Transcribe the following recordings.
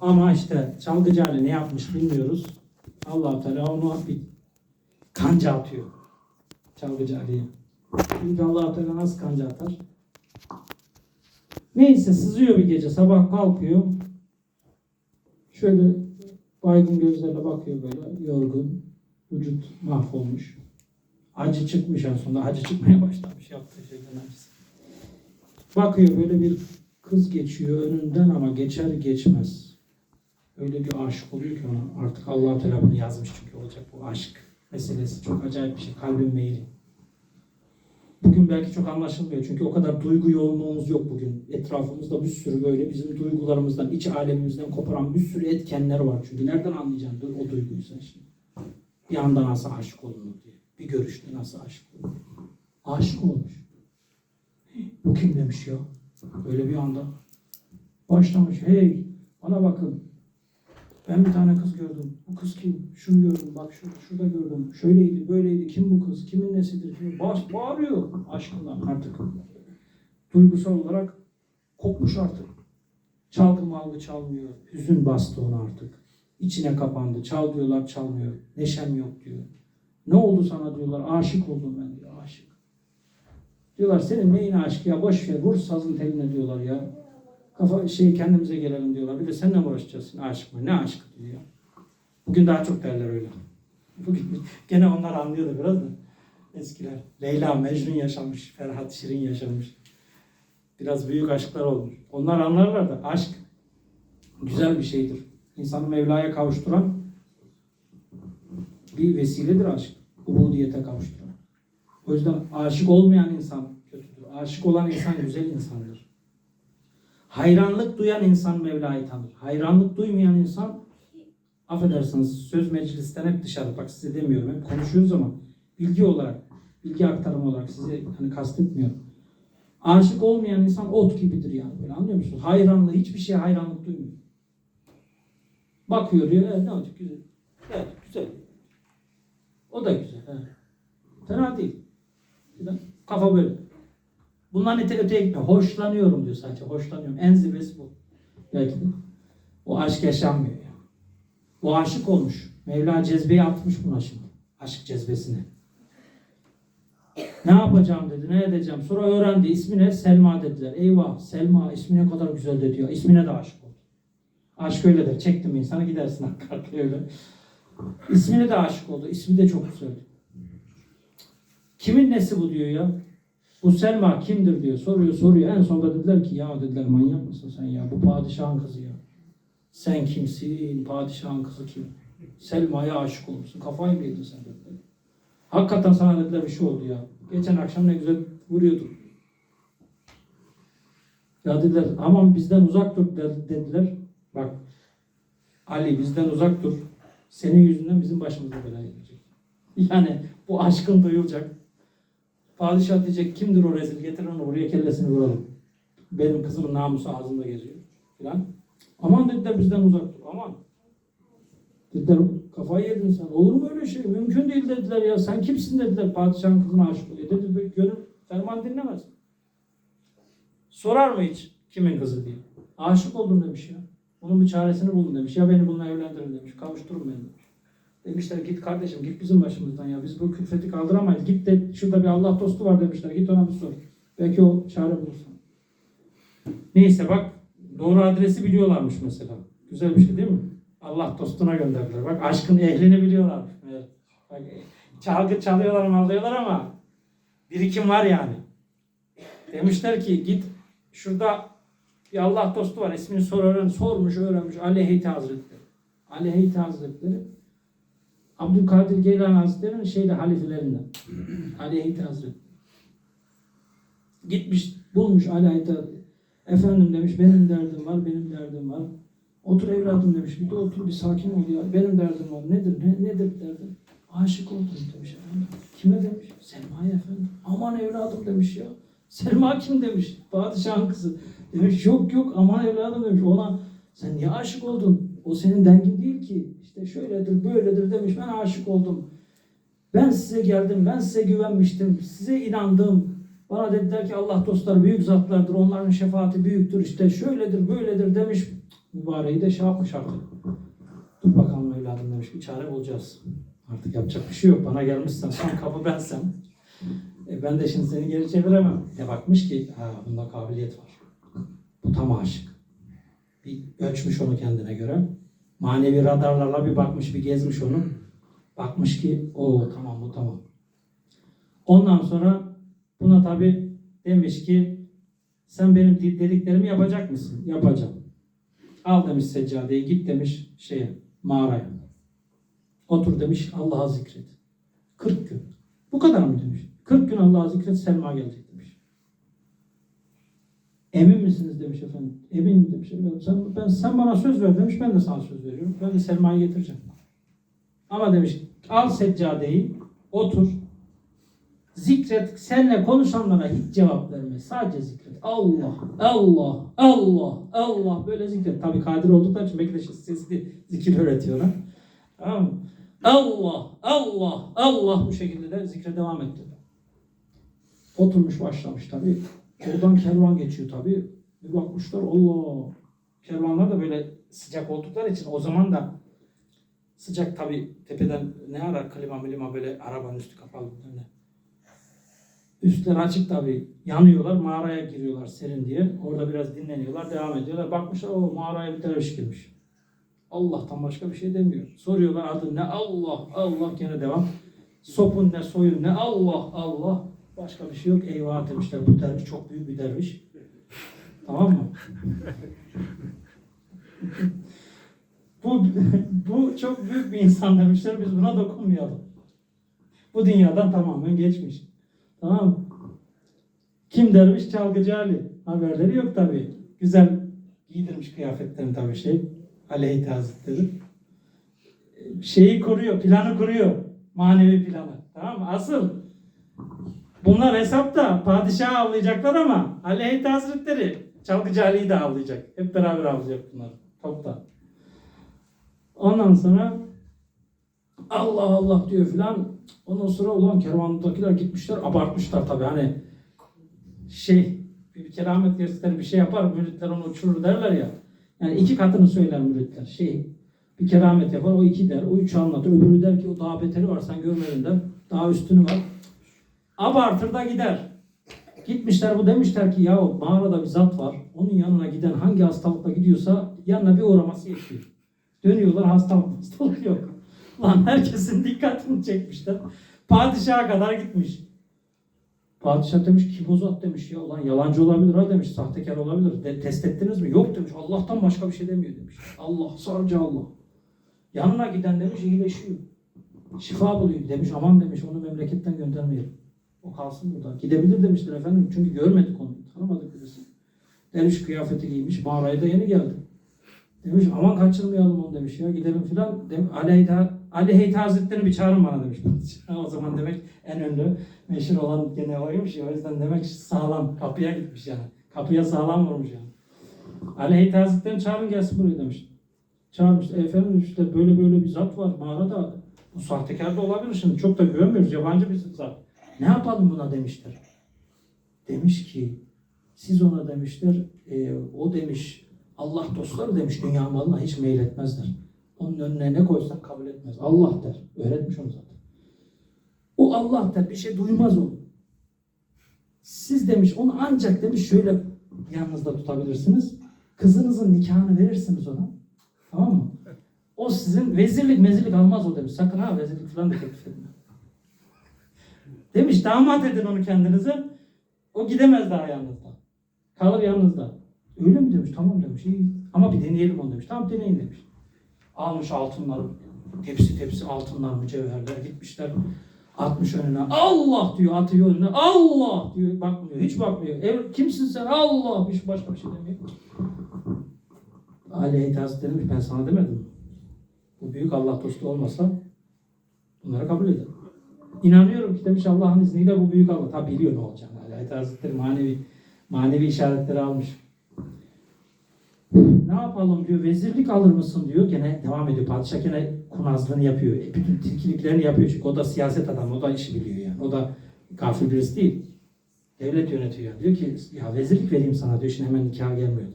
Ama işte çalgıcı ne yapmış bilmiyoruz. allah Teala onu bir kanca atıyor. Çalgıcı Ali'ye. Çünkü allah Teala nasıl kanca atar? Neyse sızıyor bir gece. Sabah kalkıyor. Şöyle baygın gözlerle bakıyor böyle yorgun. Vücut mahvolmuş. Acı çıkmış sonunda. Acı çıkmaya başlamış yaptığı şeyden acısı. Bakıyor böyle bir kız geçiyor önünden ama geçer geçmez. Öyle bir aşık oluyor ki ona. Artık allah Teala bunu yazmış çünkü olacak bu aşk meselesi. Çok acayip bir şey. Kalbin meyli. Bugün belki çok anlaşılmıyor. Çünkü o kadar duygu yoğunluğumuz yok bugün. Etrafımızda bir sürü böyle bizim duygularımızdan, iç alemimizden koparan bir sürü etkenler var. Çünkü nereden anlayacaksın o duyguyu sen şimdi? Bir anda nasıl aşık olunur diye. Bir görüşte nasıl aşık olunur. Aşık olmuş. Bu kim demiş ya? Böyle bir anda başlamış. Hey bana bakın. Ben bir tane kız gördüm. Bu kız kim? Şunu gördüm. Bak şurada, şurada gördüm. Şöyleydi, böyleydi. Kim bu kız? Kimin nesidir? Kim? Baş, bağırıyor aşkından artık. Duygusal olarak kopmuş artık. Çalgı malgı çalmıyor. Hüzün bastı onu artık. İçine kapandı. Çal diyorlar çalmıyor. Neşem yok diyor. Ne oldu sana diyorlar. Aşık oldum ben diyor. Aşık. Diyorlar senin neyine aşık ya boş ver vur sazın teline diyorlar ya. Kafa şey kendimize gelelim diyorlar. Bir de seninle mi uğraşacağız? Aşık mı? Ne aşkı diyor. Bugün daha çok derler öyle. Bugün gene onlar anlıyordu biraz da. Eskiler. Leyla Mecnun yaşamış. Ferhat Şirin yaşamış. Biraz büyük aşklar olmuş. Onlar anlarlar da aşk güzel bir şeydir. İnsanı Mevla'ya kavuşturan bir vesiledir aşk. Ubudiyete kavuşturan. O yüzden aşık olmayan insan kötüdür. Aşık olan insan güzel insandır. Hayranlık duyan insan Mevla'yı tanır. Hayranlık duymayan insan affedersiniz söz meclisten hep dışarı. Bak size demiyorum. Hep konuşuyoruz ama bilgi olarak, bilgi aktarımı olarak size hani kastetmiyorum. Aşık olmayan insan ot gibidir yani. Böyle anlıyor musunuz? Hayranlığı, hiçbir şeye hayranlık duymuyor. Bakıyor diyor, "E, ne olacak güzel. Evet, güzel. O da güzel. He. Fena değil. Kafa böyle. Bundan öte öteye gitmiyor. Hoşlanıyorum diyor sadece. Hoşlanıyorum. En zirvesi bu. Belki de. O aşk yaşanmıyor ya. O aşık olmuş. Mevla cezbeyi atmış buna şimdi. Aşk cezbesine. Ne yapacağım dedi, ne edeceğim. Sonra öğrendi. İsmi ne? Selma dediler. Eyvah Selma ismi ne kadar güzel dedi ya. İsmine de aşık oldu. Aşk öyledir. Çektim insana gidersin arkaya öyle. İsmine de aşık oldu. İsmi de çok güzel. Kimin nesi bu diyor ya. Bu Selma kimdir diyor. Soruyor soruyor. En sonunda dediler ki ya dediler manyak mısın sen ya. Bu padişahın kızı ya. Sen kimsin? Padişahın kızı kim? Selma'ya aşık olmuşsun. Kafayı mı yedin sen dediler. Hakikaten sana dediler bir şey oldu ya. Geçen akşam ne güzel vuruyordun. Ya dediler aman bizden uzak dur dediler. Bak Ali bizden uzak dur. Senin yüzünden bizim başımıza bela gelecek. Yani bu aşkın duyulacak. Padişah diyecek kimdir o rezil getir onu buraya kellesini vuralım. Benim kızımın namusu ağzımda geziyor filan. Aman dediler bizden uzak dur aman. Dediler kafayı yedin sen. Olur mu öyle şey? Mümkün değil dediler ya. Sen kimsin dediler padişahın kızına aşık oluyor. Dedi gönül ferman dinlemez. Sorar mı hiç kimin kızı diye. Aşık oldum demiş ya. Bunun bir çaresini bulun demiş. Ya beni bununla evlendirin demiş. Kavuşturun beni demiş. Demişler git kardeşim git bizim başımızdan ya. Biz bu külfeti kaldıramayız. Git de şurada bir Allah dostu var demişler. Git ona bir sor. Belki o çare bulursun. Neyse bak doğru adresi biliyorlarmış mesela. Güzel bir şey değil mi? Allah dostuna gönderdiler. Bak aşkın ehlini biliyorlarmış. Bak, çalgı çalıyorlar mallıyorlar ama birikim var yani. Demişler ki git şurada bir Allah dostu var. ismini sor öğren. Sormuş öğrenmiş. Ali Heyti Hazretleri. Ali Heyti Hazretleri Abdülkadir Geylani Hazretleri'nin şeyde halifelerinden. Ali Heyti Hazretleri. Gitmiş bulmuş Ali Heyti. Efendim demiş benim derdim var benim derdim var. Otur evladım demiş. Bir de otur bir sakin ol ya. Benim derdim var. Nedir? Ne, nedir derdim? Aşık oldum demiş efendim. Kime demiş? Selma'ya efendim. Aman evladım demiş ya. Selma kim demiş? Padişahın kızı. Demiş yok yok aman evladım demiş. Ona sen niye aşık oldun? O senin dengin değil ki. İşte şöyledir böyledir demiş. Ben aşık oldum. Ben size geldim. Ben size güvenmiştim. Size inandım. Bana dediler ki Allah dostları büyük zatlardır. Onların şefaati büyüktür. İşte şöyledir böyledir demiş. Mübareği de şey yapmış artık. Dur bakalım evladım demiş bir çare bulacağız. Artık yapacak bir şey yok. Bana gelmişsen son kapı bensem. E ben de şimdi seni geri çeviremem. E bakmış ki ha bunda kabiliyet var. Bu tam aşık. Bir ölçmüş onu kendine göre. Manevi radarlarla bir bakmış bir gezmiş onu. Bakmış ki o tamam bu tamam. Ondan sonra buna tabi demiş ki sen benim dediklerimi yapacak mısın? Yapacağım. Al demiş seccadeyi git demiş şeye mağaraya. Otur demiş Allah'a zikret. 40 gün. Bu kadar mı demiş. 40 gün Allah'a zikret Selma gelecek. Emin misiniz demiş efendim. Eminim demiş. Sen, ben, sen bana söz ver demiş. Ben de sana söz veriyorum. Ben de Selma'yı getireceğim. Ama demiş al seccadeyi otur. Zikret. Seninle konuşanlara hiç cevap verme. Sadece zikret. Allah, Allah, Allah, Allah. Böyle zikret. Tabii kadir oldukları için belki de sesli zikir öğretiyorlar. Tamam? Allah, Allah, Allah bu şekilde de zikre devam etti. Oturmuş başlamış tabii. Oradan kervan geçiyor tabii. Bir bakmışlar Allah. Kervanlar da böyle sıcak oldukları için o zaman da sıcak tabii tepeden ne ara klima milima böyle arabanın üstü kapalı bilmem ne. Üstler açık tabii. Yanıyorlar. Mağaraya giriyorlar serin diye. Orada biraz dinleniyorlar. Devam ediyorlar. Bakmışlar o mağaraya bir derviş girmiş. Allah'tan başka bir şey demiyor. Soruyorlar adı ne? Allah, Allah gene devam. Sopun ne, soyun ne? Allah, Allah. Başka bir şey yok. Eyvah demişler. Bu derviş çok büyük bir derviş. Tamam mı? bu, bu çok büyük bir insan demişler. Biz buna dokunmayalım. Bu dünyadan tamamen geçmiş. Tamam mı? Kim derviş? Çalgıcı Ali. Haberleri yok tabii. Güzel giydirmiş kıyafetlerini tabii şey. Aleyhite Hazretleri. Şeyi kuruyor, planı kuruyor. Manevi planı. Tamam mı? Asıl bunlar hesapta padişahı avlayacaklar ama Aleyhite Hazretleri Çalgıcı Ali'yi de avlayacak. Hep beraber avlayacak bunlar. Topta. Ondan sonra Allah Allah diyor filan. Ondan sonra ulan kervandakiler gitmişler abartmışlar tabii hani şey bir keramet gösterir bir şey yapar müritler onu uçurur derler ya. Yani iki katını söyler müritler. Şey bir keramet yapar o iki der. O üç anlatır. Öbürü der ki o daha beteri var sen görmedin der. Daha üstünü var. Abartır da gider. Gitmişler bu demişler ki ya mağarada bir zat var. Onun yanına giden hangi hastalıkla gidiyorsa yanına bir uğraması yetiyor. Dönüyorlar hastalık hastalık yok. Lan herkesin dikkatini çekmişler. Padişaha kadar gitmiş. Padişah demiş kim o zat demiş ya ulan yalancı olabilir ha demiş sahtekar olabilir. De, test ettiniz mi? Yok demiş Allah'tan başka bir şey demiyor demiş. Allah sadece Allah. Yanına giden demiş iyileşiyor. Şifa buluyor demiş aman demiş onu memleketten göndermeyelim. O kalsın burada. Gidebilir demişler efendim çünkü görmedik onu. Tanımadık birisi. Derviş kıyafeti giymiş mağaraya da yeni geldi. Demiş aman kaçırmayalım onu demiş ya gidelim filan. Aleyhide, Aleyhide Hazretleri bir çağırın bana demiş. o zaman demek en ünlü meşhur olan gene oymuş ya o yüzden demek sağlam kapıya gitmiş yani. Kapıya sağlam vurmuş yani. Aleyhide Hazretleri çağırın gelsin buraya demiş. Çağırmış. E, efendim işte böyle böyle bir zat var mağarada. Bu sahtekar da olabilir şimdi. Çok da güvenmiyoruz. Yabancı bir zat. Ne yapalım buna demişler. Demiş ki siz ona demişler e, o demiş Allah dostları demiş dünya malına hiç meyletmezler. Onun önüne ne koysak kabul etmez. Allah der. Öğretmiş onu zaten. O Allah der. Bir şey duymaz o. Siz demiş onu ancak demiş şöyle yanınızda tutabilirsiniz. Kızınızın nikahını verirsiniz ona. Tamam mı? O sizin vezirlik mezirlik almaz o demiş. Sakın ha vezirlik falan da teklif etme. Demiş damat edin onu kendinize. O gidemez daha yanınızda. Kalır yanınızda. Öyle mi demiş? Tamam demiş. İyi. Ama bir deneyelim onu demiş. Tamam deneyin demiş. Almış altınları, tepsi tepsi altınlar, mücevherler gitmişler. Atmış önüne. Allah diyor atıyor önüne. Allah diyor. Bakmıyor. Hiç bakmıyor. Ev, kimsin sen? Allah. Hiç başka bir şey demiyor. Aleyhide Hazretleri demiş ben sana demedim. Bu büyük Allah dostu olmasa bunları kabul eder. İnanıyorum ki demiş Allah'ın izniyle bu büyük Allah. Tabi biliyor ne olacağını. Aleyhide Hazretleri manevi, manevi işaretleri almış. Ne yapalım diyor. Vezirlik alır mısın diyor. Gene devam ediyor. Padişah gene kurnazlığını yapıyor. E, bütün tilkiliklerini yapıyor. Çünkü o da siyaset adamı. O da işi biliyor yani. O da gafil birisi değil. Devlet yönetiyor. Diyor ki ya vezirlik vereyim sana diyor. Şimdi hemen nikah gelmiyor.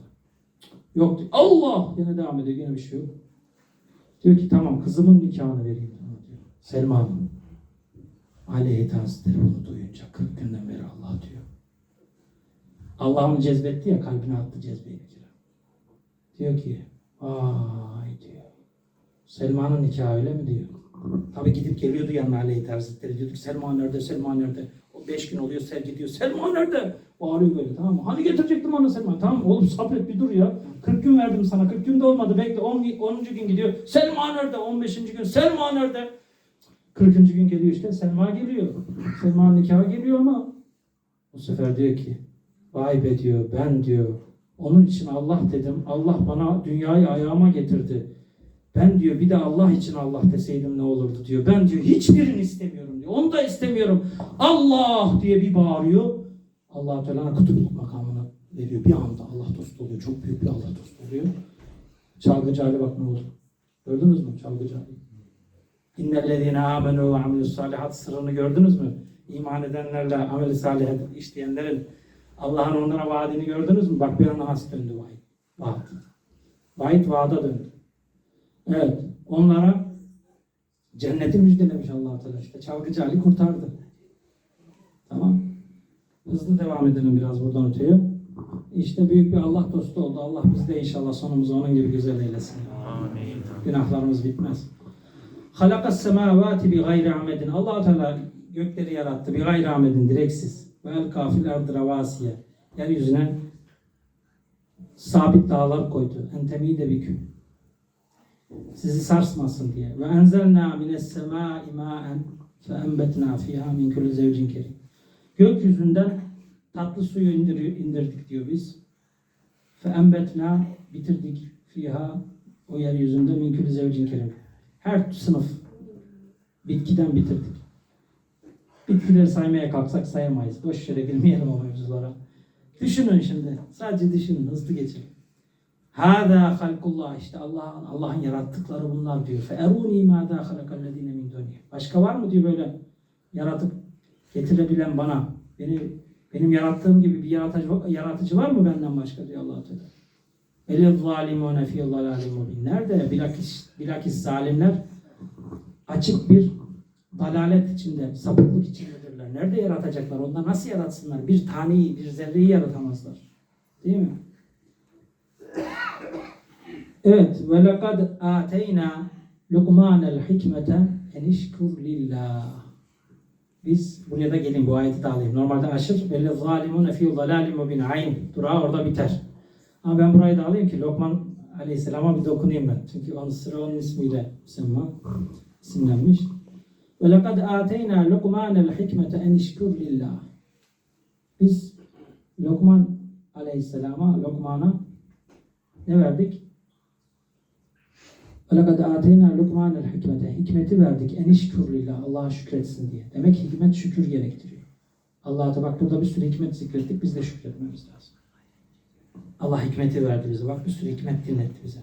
Yok diyor. Allah! Yine devam ediyor. Yine bir şey yok. Diyor ki tamam kızımın nikahını vereyim. Selma Hanım. Aleyhi Hazretleri bunu duyunca 40 günden beri Allah diyor. Allah onu cezbetti ya kalbine attı cezbeyi bir. Diyor ki vay diyor. Selma'nın nikahı öyle mi diyor. Tabi gidip geliyordu yanına Aleyhi Hazretleri. Diyordu ki Selma nerede Selma nerede? O beş gün oluyor Sergi diyor. Selma nerede? Bağırıyor böyle tamam mı? Hani getirecektim ana Selma. Tamam oğlum sabret bir dur ya. 40 gün verdim sana. 40 gün de olmadı. Bekle 10, 10. gün gidiyor. Selma nerede? 15. gün. Selma nerede? 40. gün geliyor işte. Selma geliyor. Selma'nın nikahı geliyor ama bu sefer diyor ki vay be diyor ben diyor onun için Allah dedim. Allah bana dünyayı ayağıma getirdi. Ben diyor bir de Allah için Allah deseydim ne olurdu diyor. Ben diyor hiçbirini istemiyorum diyor. Onu da istemiyorum. Allah diye bir bağırıyor. Allah Teala kutupluk makamını veriyor. Bir anda Allah dostu oluyor. Çok büyük bir Allah dostu oluyor. Çalgıcı Ali bak ne oldu. Gördünüz mü çalgıcı Ali? İnnellezine amenu ve amilus salihat sırrını gördünüz mü? İman edenlerle amel-i salih işleyenlerin Allah'ın onlara vaadini gördünüz mü? Bak bir anda nasıl döndü vaid. Vaad. Vaid vaada döndü. Evet. Onlara cenneti müjdelemiş allah Teala. İşte çalgıcı Ali kurtardı. Tamam. Hızlı devam edelim biraz buradan öteye. İşte büyük bir Allah dostu oldu. Allah biz de inşallah sonumuzu onun gibi güzel eylesin. Amin. Günahlarımız bitmez. Halakas semavati bi gayri amedin. allah Teala gökleri yarattı. Bi gayri amedin direksiz. Ve el kafil ardı ravasiye. Yeryüzüne sabit dağlar koydu. Entemide biküm. Sizi sarsmasın diye. Ve enzelna mines semai ma'en fe enbetna fiha min kulli zevcin kerim. Gökyüzünden tatlı suyu indir- indirdik diyor biz. Fe enbetna bitirdik fiha o yeryüzünde min kulli zevcin kerim. Her sınıf bitkiden bitirdik. Bitkileri saymaya kalksak sayamayız. Boş yere girmeyelim o mevzulara. Düşünün şimdi. Sadece düşünün. Hızlı geçelim. Hâzâ halkullah işte Allah'ın Allah'ın yarattıkları bunlar diyor. Fe erûnî mâdâ halakallezîne min dûnî. Başka var mı diyor böyle yaratıp getirebilen bana beni benim yarattığım gibi bir yaratıcı, yaratıcı var mı benden başka diyor Allah Teala. Elil zalimûne fî dalâlim mubin. Nerede? Bilakis, bilakis zalimler açık bir dalalet içinde, sapıklık içindedirler. Nerede yaratacaklar? Onlar nasıl yaratsınlar? Bir taneyi, bir zerreyi yaratamazlar. Değil mi? Evet. Ve lekad ateyna Lukmanel hikmete enişkur lillah. Biz buraya da gelin bu ayeti de. Normalde aşır ve zalimune fi zalalim mubin ayn. Durağı orada biter. Ama ben burayı da alayım ki Lokman Aleyhisselam'a bir dokunayım ben. Çünkü onun sıra onun ismiyle isimma, isimlenmiş. Ve lekad ateyna Lukmanel hikmete enişkur lillah. Biz Lokman Aleyhisselam'a, Lokman'a ne verdik? وَلَقَدْ آتَيْنَا لُقْمَانَ الْحِكْمَةَ Hikmeti verdik. Enişkür lillah. Allah'a şükretsin diye. Demek ki hikmet şükür gerektiriyor. Allah'a da bak burada bir sürü hikmet zikrettik. Biz de şükretmemiz lazım. Allah hikmeti verdi bize. Bak bir sürü hikmet dinletti bize.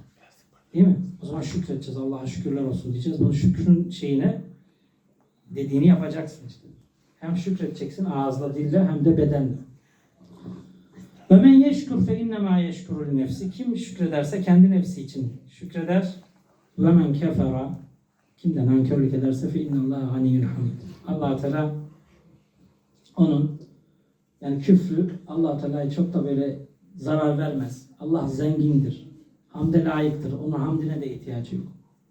Değil mi? O zaman şükredeceğiz. Allah'a şükürler olsun diyeceğiz. Bunun şükrün şeyine dediğini yapacaksın işte. Hem şükredeceksin ağızla, dille hem de bedenle. Ve men yeşkur fe innemâ yeşkuru nefsi. Kim şükrederse kendi nefsi için şükreder. Ve men kefera. Kimden nankörlük ederse fe innallâhe ganiyyun hamid. allah Teala onun yani küfrü allah Teala'ya çok da böyle zarar vermez. Allah zengindir. Hamde layıktır. Onun hamdine de ihtiyacı yok.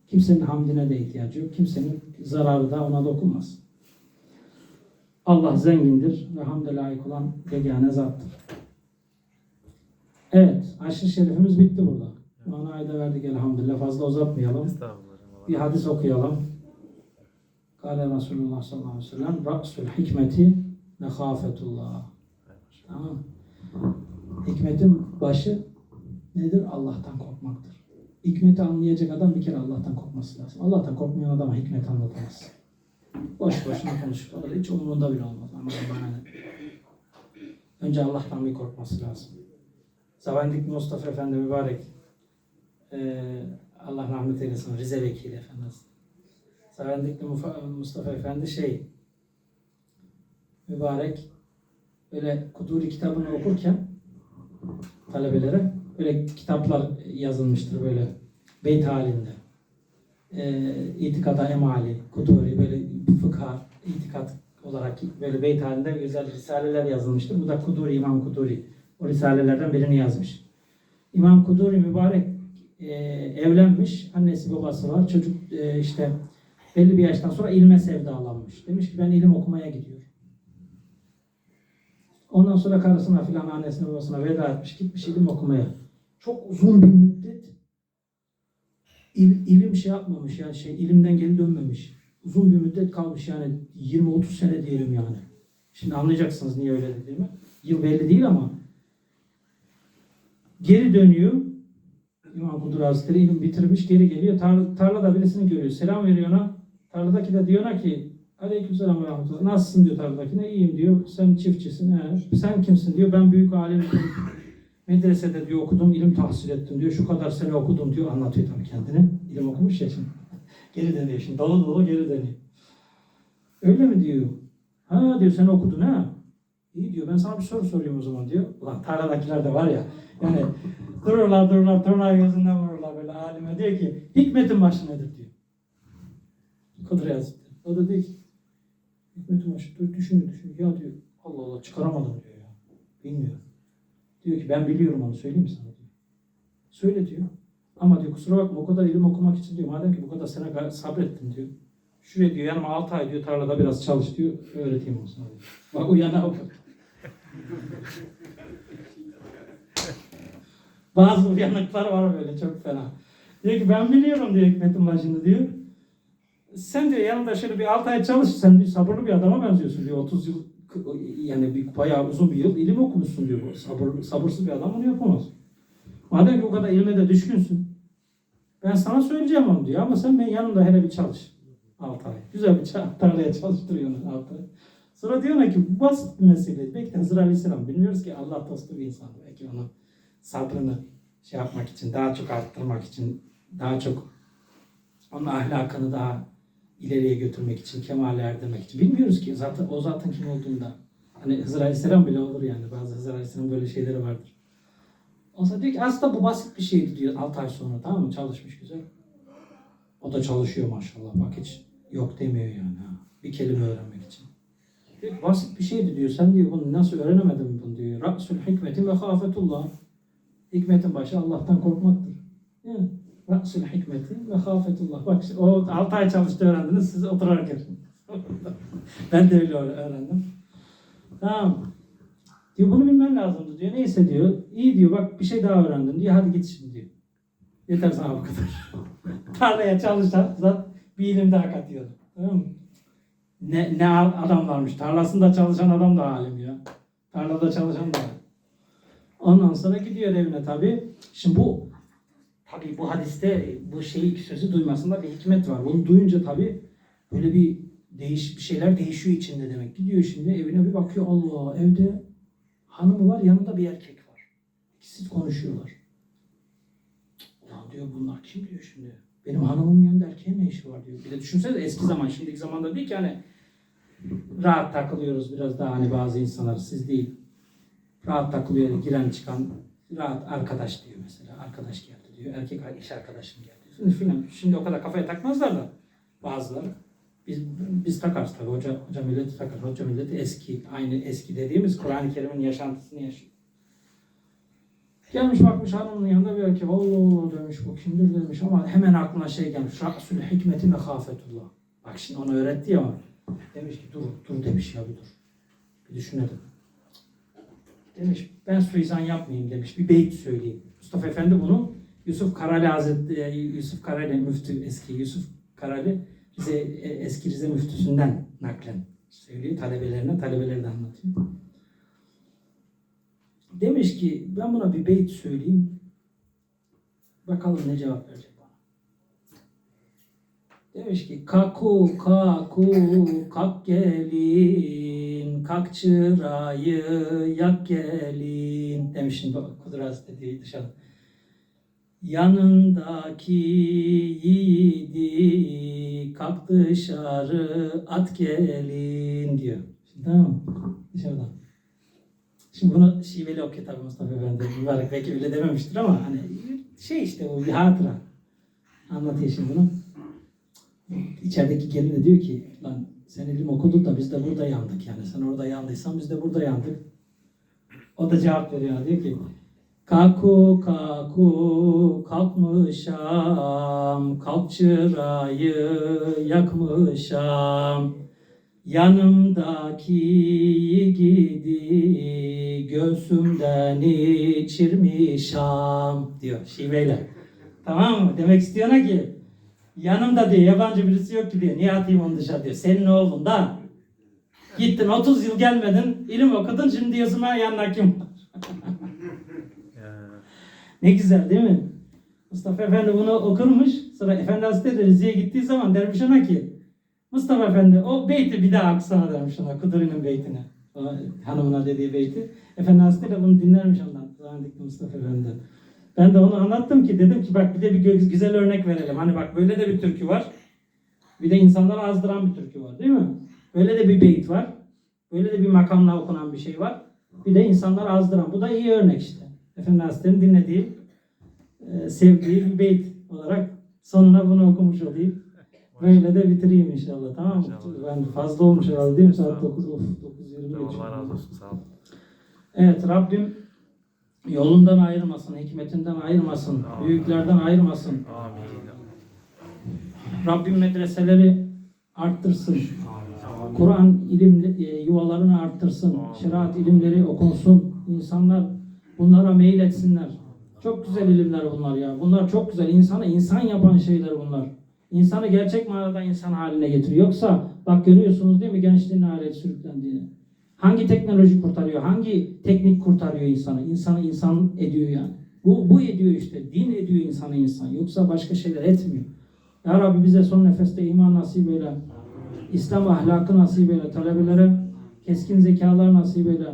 Kimsenin hamdine de ihtiyacı yok. Kimsenin zararı da ona dokunmaz. Allah zengindir ve hamde layık olan yegane zattır. Evet, aşırı şerifimiz bitti burada. Manayı da verdik elhamdülillah. Fazla uzatmayalım. Bir hadis okuyalım. Kale Resulullah sallallahu aleyhi ve sellem Ra'sul hikmeti mehafetullah. Tamam. Hikmetin başı nedir? Allah'tan korkmaktır. Hikmeti anlayacak adam bir kere Allah'tan korkması lazım. Allah'tan korkmayan adama hikmet anlatamaz. Boş boşuna konuşuyorlar. Hiç umurunda bile olmaz. Ama bana ne? Önce Allah'tan bir korkması lazım. Zavendik Mustafa Efendi mübarek. Ee, Allah rahmet eylesin. Rize Vekili Efendimiz. Zavendikli Mustafa Efendi şey mübarek böyle Kuduri kitabını okurken talebelere Böyle kitaplar yazılmıştır böyle beyt halinde. Ee, itikada emali, kuduri, böyle fıkha, itikat olarak böyle beyt halinde güzel risaleler yazılmıştır. Bu da Kuduri, İmam Kuduri. O risalelerden birini yazmış. İmam Kuduri mübarek e, evlenmiş. Annesi babası var. Çocuk e, işte belli bir yaştan sonra ilme sevdalanmış. Demiş ki ben ilim okumaya gidiyorum. Ondan sonra karısına filan annesine babasına veda etmiş. Gitmiş ilim okumaya. Çok uzun bir müddet il, ilim şey yapmamış yani şey ilimden geri dönmemiş. Uzun bir müddet kalmış yani 20-30 sene diyelim yani. Şimdi anlayacaksınız niye öyle dediğimi. Yıl belli değil ama geri dönüyor. İmam Kudur Hazretleri ilim bitirmiş geri geliyor. Tar tarlada birisini görüyor. Selam veriyor ona. Tarladaki de diyor ki Aleykümselam ve rahmetullah. Nasılsın diyor tarladakine. İyiyim diyor. Sen çiftçisin. He. Sen kimsin diyor. Ben büyük alim. Medresede diyor okudum, ilim tahsil ettim diyor. Şu kadar sene okudum diyor. Anlatıyor tabii kendini. İlim okumuş ya şimdi. geri dönüyor şimdi. Dolu dolu geri dönüyor. Öyle mi diyor. Ha diyor sen okudun ha. İyi diyor ben sana bir soru soruyorum o zaman diyor. Ulan tarladakiler de var ya. Yani dururlar dururlar tırnağı gözünden vururlar böyle alime. Diyor ki hikmetin başı nedir diyor. Kudret. O da diyor ki başı diyor, düşünüyor düşünüyor. Ya diyor Allah Allah çıkaramadım diyor ya. Bilmiyorum. Diyor ki ben biliyorum onu söyleyeyim mi sana diyor. Söyle diyor. Ama diyor kusura bakma o kadar ilim okumak için diyor. Madem ki bu kadar sene sabrettin diyor. Şuraya diyor yanıma 6 ay diyor tarlada biraz çalış diyor. Öğreteyim onu sana diyor. Bak uyana bak. Bazı uyanıklar var böyle çok fena. Diyor ki ben biliyorum diyor hikmetin başını diyor. Sen diyor yanında şöyle bir 6 ay çalış. Sen diyor sabırlı bir adama benziyorsun diyor. 30 yıl yani bir, bayağı uzun bir yıl ilim okumuşsun diyor. Sabır, sabırsız bir adam onu yapamaz. Madem ki o kadar ilme de düşkünsün. Ben sana söyleyeceğim onu diyor ama sen ben yanımda hele bir çalış. 6 ay. Güzel bir tarlaya çalıştırıyor onu 6 ay. Sonra diyorlar ki bu basit bir mesele. Belki de Hızır Aleyhisselam bilmiyoruz ki Allah dostu bir insan. Belki onun sabrını şey yapmak için, daha çok arttırmak için, daha çok onun ahlakını daha ileriye götürmek için, kemale erdirmek için. Bilmiyoruz ki zaten o zaten kim olduğunda. Hani Hızır Aleyhisselam bile olur yani. Bazı Hızır Aleyhisselam böyle şeyleri vardır. O diyor ki aslında bu basit bir şeydi diyor 6 ay sonra tamam mı? Çalışmış güzel. O da çalışıyor maşallah. Bak hiç yok demiyor yani. Ha. Bir kelime öğrenmek için. Diyor ki, basit bir şeydi diyor. Sen diyor bunu nasıl öğrenemedin bunu diyor. Ra'sul hikmeti ve hafetullah. Hikmetin başı Allah'tan korkmaktır. Yani, Ra'sul hikmeti ve hafetullah. Bak o 6 ay çalıştı öğrendiniz siz oturarken. ben de öyle öğrendim. Tamam. Diyor bunu bilmen lazımdı diyor. Neyse diyor. İyi diyor bak bir şey daha öğrendim diyor. Hadi git şimdi diyor. Yeter sana bu kadar. Tarlaya çalışan zaten bir ilim daha katıyor. Tamam? Ne, ne adamlarmış. Tarlasında çalışan adam da alim ya. Tarlada çalışan da. Ondan sonra gidiyor evine tabi. Şimdi bu tabi bu hadiste bu şeyi sözü duymasında bir hikmet var. Bunu duyunca tabi böyle bir değiş bir şeyler değişiyor içinde demek. Gidiyor şimdi evine bir bakıyor Allah evde hanımı var yanında bir erkek var. İkisi konuşuyorlar. Ulan diyor bunlar kim diyor şimdi? Benim hanımımın yanında erkeğin ne işi var diyor. Bir de düşünsene eski zaman şimdiki zamanda değil ki hani rahat takılıyoruz biraz daha hani bazı insanlar siz değil. Rahat takılıyor giren çıkan rahat arkadaş diyor mesela. Arkadaş geldi diyor. Erkek iş arkadaşım geldi. Şimdi, şimdi o kadar kafaya takmazlar da bazıları. Biz, biz takarız tabii. Hoca, hoca milleti takar. Hoca milleti eski. Aynı eski dediğimiz Kur'an-ı Kerim'in yaşantısını yaşıyor. Gelmiş bakmış hanımın yanında bir erkek. Allah demiş bu kimdir demiş ama hemen aklına şey gelmiş. Ra'sul hikmeti mehafetullah. Bak şimdi onu öğretti ya. Demiş ki dur dur demiş ya bir dur. Bir düşünelim. Demiş ben suizan yapmayayım demiş. Bir beyt söyleyeyim. Mustafa Efendi bunu Yusuf Karali Hazretleri, Yusuf Karali müftü eski Yusuf Karali Rize, e, eski Rize müftüsünden naklen söylüyor talebelerine, talebeleri de anlatıyor. Demiş ki ben buna bir beyt söyleyeyim. Bakalım ne cevap verecek bana. Demiş ki kaku kaku kak gelin kak çırayı yak gelin demiş Kudur Hazretleri dışarı. Yanındaki yiğidi kalk dışarı at gelin diyor. Şimdi tamam mı? Dışarıdan. Şimdi bunu şiveli okuyor tabii Mustafa Efendi. Mübarek belki öyle dememiştir ama hani şey işte bu bir hatıra. Anlatıyor şimdi bunu. İçerideki gelin de diyor ki lan sen ilim okudun da biz de burada yandık yani. Sen orada yandıysan biz de burada yandık. O da cevap veriyor diyor ki Kaku kaku kalkmışam Kalk yakmışam Yanımdaki gidi göğsümden içirmişam diyor şiveyle. Tamam mı? Demek istiyor ki yanımda diyor yabancı birisi yok ki diyor. Niye atayım onu dışarı diyor. Senin oğlun da gittin 30 yıl gelmedin ilim okudun şimdi ben yanına kim var? Ne güzel değil mi? Mustafa Efendi bunu okurmuş. Sonra Efendi Hazretleri Rize'ye gittiği zaman dermiş ona ki Mustafa Efendi o beyti bir daha aksana dermiş ona. Kuduri'nin beytini. O hanımına dediği beyti. Efendi Hazretleri bunu dinlermiş ondan. Rahmetli Mustafa Efendi. Ben de onu anlattım ki dedim ki bak bir de bir güzel örnek verelim. Hani bak böyle de bir türkü var. Bir de insanları azdıran bir türkü var değil mi? Böyle de bir beyit var. Böyle de bir makamla okunan bir şey var. Bir de insanları azdıran. Bu da iyi örnek işte. Efendi Hazretleri'nin dinlediği, e, sevdiği bir beyt olarak sonuna bunu okumuş olayım. Böyle de bitireyim inşallah tamam mı? İnşallah. Ben fazla olmuş herhalde değil mi? Saat 9, of 9.20 geçiyor. Allah razı olsun sağ ol. Evet Rabbim yolundan ayırmasın, hikmetinden ayırmasın, Amin. büyüklerden ayırmasın. Amin. Rabbim medreseleri arttırsın. Kur'an ilim e, yuvalarını arttırsın. Şeriat ilimleri okunsun. İnsanlar bunlara meyil etsinler. Çok güzel ilimler bunlar ya. Bunlar çok güzel. İnsanı insan yapan şeyler bunlar. İnsanı gerçek manada insan haline getiriyor. Yoksa bak görüyorsunuz değil mi gençliğin hale sürüklendiğini. Hangi teknoloji kurtarıyor? Hangi teknik kurtarıyor insanı? İnsanı insan ediyor yani. Bu, bu ediyor işte. Din ediyor insanı insan. Yoksa başka şeyler etmiyor. Ya Rabbi bize son nefeste iman nasip eyle. İslam ahlakı nasip eyle. Talebelere keskin zekalar nasip eyle.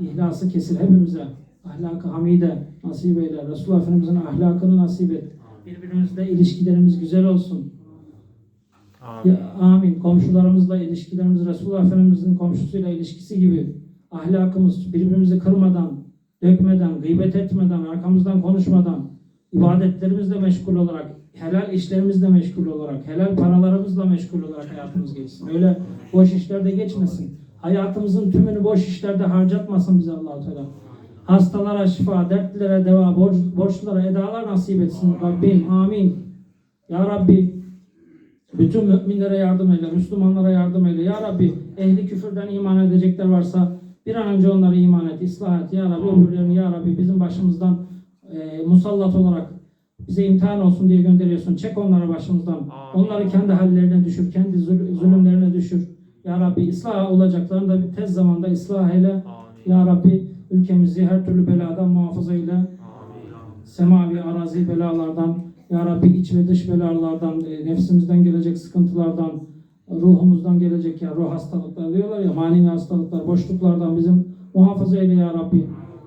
İhlası kesil hepimize. Ahlakı hamide nasip eyle. Resulullah Efendimizin ahlakını nasip et. Birbirimizle ilişkilerimiz güzel olsun. Amin. Ya, amin. Komşularımızla ilişkilerimiz Resulullah Efendimizin komşusuyla ilişkisi gibi ahlakımız birbirimizi kırmadan, dökmeden, gıybet etmeden, arkamızdan konuşmadan, ibadetlerimizle meşgul olarak, helal işlerimizle meşgul olarak, helal paralarımızla meşgul olarak hayatımız geçsin. Öyle boş işlerde geçmesin. Hayatımızın tümünü boş işlerde harcatmasın bize allah Teala. Hastalara şifa, dertlilere deva, borç, borçlulara edalar nasip etsin Rabbim. Amin. Ya Rabbi bütün müminlere yardım eyle, Müslümanlara yardım eyle. Ya Rabbi ehli küfürden iman edecekler varsa bir an önce onları iman et, ıslah et. Ya Rabbi öbürlerini Ya Rabbi bizim başımızdan e, musallat olarak bize imtihan olsun diye gönderiyorsun. Çek onları başımızdan. Onları kendi hallerine düşür, kendi zul- zulümlerine düşür. Ya Rabbi ıslah olacaklarını da tez zamanda ıslah eyle. Amin. Ya Rabbi ülkemizi her türlü beladan muhafaza eyle Amin. semavi arazi belalardan, Ya Rabbi iç ve dış belalardan, e, nefsimizden gelecek sıkıntılardan, ruhumuzdan gelecek ya ruh hastalıkları diyorlar ya manevi hastalıklar, boşluklardan bizim muhafaza eyle ya Rabbi.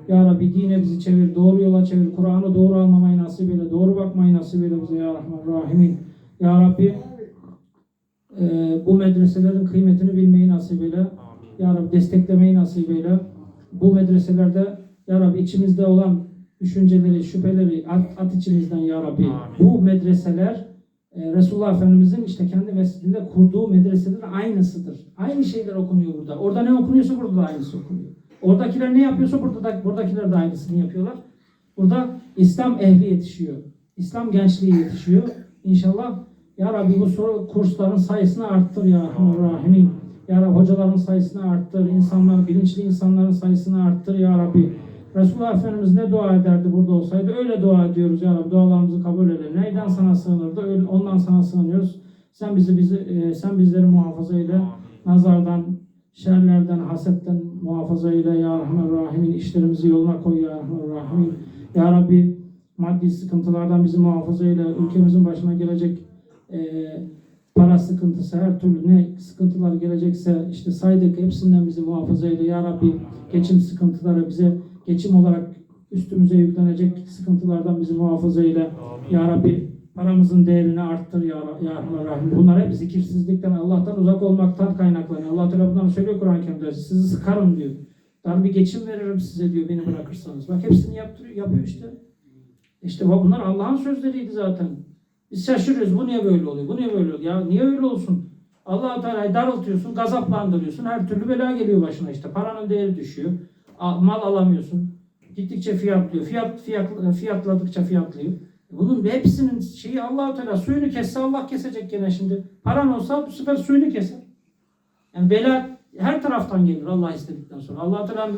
Ya Rabbi dine bizi çevir, doğru yola çevir, Kur'an'ı doğru anlamayı nasip eyle, doğru bakmayı nasip eyle bize ya Rahman Rahimin. Ya Rabbi e, bu medreselerin kıymetini bilmeyi nasip eyle. Ya Rabbi desteklemeyi nasip eyle. Bu medreselerde Ya Rabbi içimizde olan düşünceleri, şüpheleri at, at içimizden Ya Rabbi. Amin. Bu medreseler e, Resulullah Efendimizin işte kendi mescidinde kurduğu medreselerin aynısıdır. Aynı şeyler okunuyor burada. Orada ne okunuyorsa burada da aynısı okunuyor. Oradakiler ne yapıyorsa burada da, buradakiler de aynısını yapıyorlar. Burada İslam ehli yetişiyor. İslam gençliği yetişiyor. İnşallah Ya Rabbi bu kursların sayısını arttır ya Rahimin. Ya Rabbi hocaların sayısını arttır. insanlar, bilinçli insanların sayısını arttır ya Rabbi. Resulullah Efendimiz ne dua ederdi burada olsaydı öyle dua ediyoruz ya Rabbi. Dualarımızı kabul eyle. Neyden sana sığınırdı? Öyle, ondan sana sığınıyoruz. Sen bizi bizi e, sen bizleri muhafaza eyle. Nazardan, şerlerden, hasetten muhafaza eyle ya Rahman Rahim'in işlerimizi yoluna koy ya Rahman Rahim'in. Ya Rabbi maddi sıkıntılardan bizi muhafaza eyle. Ülkemizin başına gelecek e, para sıkıntısı, her türlü ne sıkıntılar gelecekse işte saydık hepsinden bizi muhafaza eyle. Ya Rabbi geçim sıkıntıları bize geçim olarak üstümüze yüklenecek sıkıntılardan bizi muhafaza eyle. Amin. Ya Rabbi paramızın değerini arttır ya, ya Rahim. Bunlar hep zikirsizlikten, Allah'tan uzak olmaktan kaynaklanıyor. Allah Teala bunları söylüyor Kur'an-ı Kerim'de. Sizi sıkarım diyor. Ben bir geçim veririm size diyor beni bırakırsanız. Bak hepsini yaptırıyor, yapıyor işte. İşte bunlar Allah'ın sözleriydi zaten. Biz şaşırıyoruz. Bu niye böyle oluyor? Bu niye böyle oluyor? Ya niye öyle olsun? Allah-u Teala'yı daraltıyorsun, gazaplandırıyorsun. Her türlü bela geliyor başına işte. Paranın değeri düşüyor. Mal alamıyorsun. Gittikçe fiyatlıyor. Fiyat, fiyat, fiyatladıkça fiyatlıyor. Bunun hepsinin şeyi Allah-u Teala suyunu kesse Allah kesecek gene şimdi. Paran olsa bu sefer suyunu keser. Yani bela her taraftan gelir Allah istedikten sonra. Allah Teala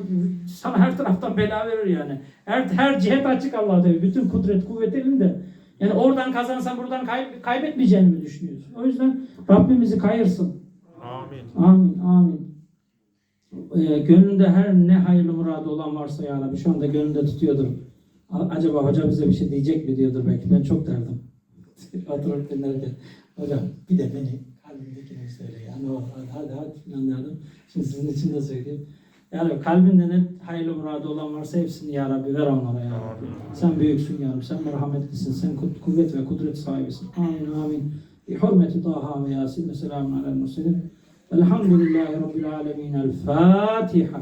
sana her taraftan bela verir yani. Her her cihet açık Allah Teala. Bütün kudret, kuvvet elinde. Yani oradan kazansan buradan kay- kaybetmeyeceğini mi düşünüyorsun? O yüzden Rabbimizi kayırsın. Amin. Amin, amin. Ee, gönlünde her ne hayırlı muradı olan varsa ya Rabbi şu anda gönlünde tutuyordur. Acaba hoca bize bir şey diyecek mi diyordur belki. Ben çok derdim. Oturup dinlerken. Hocam bir de beni kalbimdekini söyle ya. Ne olur hadi hadi hadi derdim. Şimdi sizin için de söyleyeyim. Ya Rabbi kalbinde ne hayırlı muradı olan varsa hepsini ya Rabbi ver onlara ya Rabbi. Sen büyüksün ya Rabbi. Sen merhametlisin. Sen ku- kuvvet ve kudret sahibisin. Amin amin. Bi hurmeti Taha ve Yasin ve selamun alel murselin. Elhamdülillahi Rabbil alemin. El Fatiha.